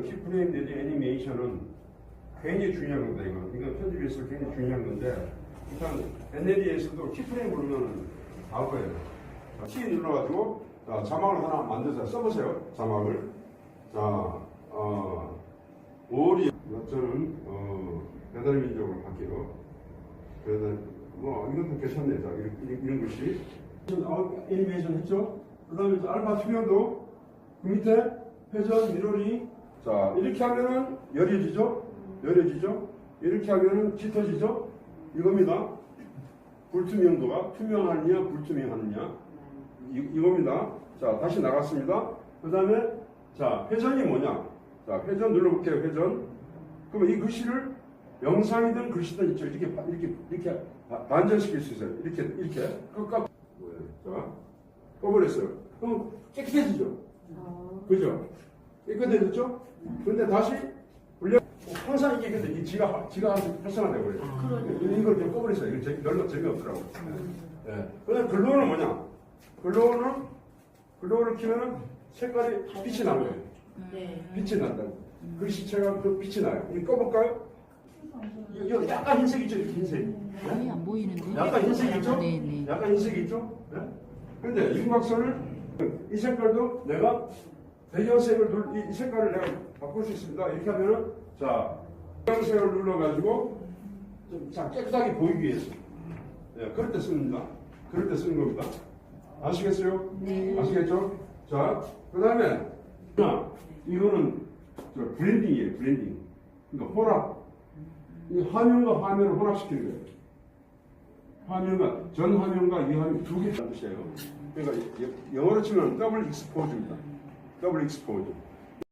프레임 내지 애니메이션은 굉장히 중요한 겁니다. 이거 이거 편집에서 굉장히 중요한 건데 일단 NLE에서도 키프레임 거예요. 자, 키 눌러가지고 자, 자막을 하나 만들어서 써보세요. 자막을 자 어, 오리 저는 어, 배달 민족으로 할게요. 배달 뭐 이것도 괜찮네. 자 이런, 이런 것이 어, 애니메이션 했죠. 그 다음에 이제 알파 투명도 그 밑에 회전 미러링 자 이렇게 하면은 열려지죠? 열려지죠? 이렇게 하면은 짙어지죠? 이겁니다. 불투명도가 투명하느냐 불투명하느냐. 이, 이겁니다. 자 다시 나갔습니다. 그 다음에 자 회전이 뭐냐? 자 회전 눌러볼게요 회전. 그러면 이 글씨를 영상이든 글씨든 있죠 이렇게 바- 이렇게 이렇게 바- 반전시킬 수 있어요. 이렇게 이렇게. 꺾어 자 꺼버렸어요. 그럼 깨끗해지죠? 그죠? 깨끗해졌죠? 근데 다시 올려 항상 이게 근데 이 지가 지가 활성화되고 그래요. 이걸 그냥 꺼버렸어요. 이거 재- 별로 재미없더라고. 예. 그다음 글로우는 뭐냐? 글로우는 글로우를 키면은 색깔이 빛이 나는 거예요. 네. 빛이 난다. 글씨체가 그 빛이 나요. 이거 꺼볼까요? 이거 약간 흰색 있죠? 이렇게 흰색. 아예 안 보이는데? 약간 흰색 있죠? 네, 네. 약간 흰색이 있죠? 네? 근데 윤곽선을 이 색깔도 내가 배경색을 눌, 이, 이 색깔을 내가 바꿀 수 있습니다. 이렇게 하면은 자 배경색을 눌러가지고 좀 자, 깨끗하게 보이기 위해서 예, 그럴 때 씁니다. 그럴 때 쓰는 겁니다. 아시겠어요? 네. 아시겠죠? 자, 그 다음에 자, 이거는 저 브랜딩이에요. 브랜딩. 그러니까 혼합. 이 화면과 화면을 혼합시키는 거예요. 화면과 전 화면과 이 화면 두개 뜻이에요. 그러니까 여- 영어로 치면 더블 익스포즈입니다. 더블 익스포즈.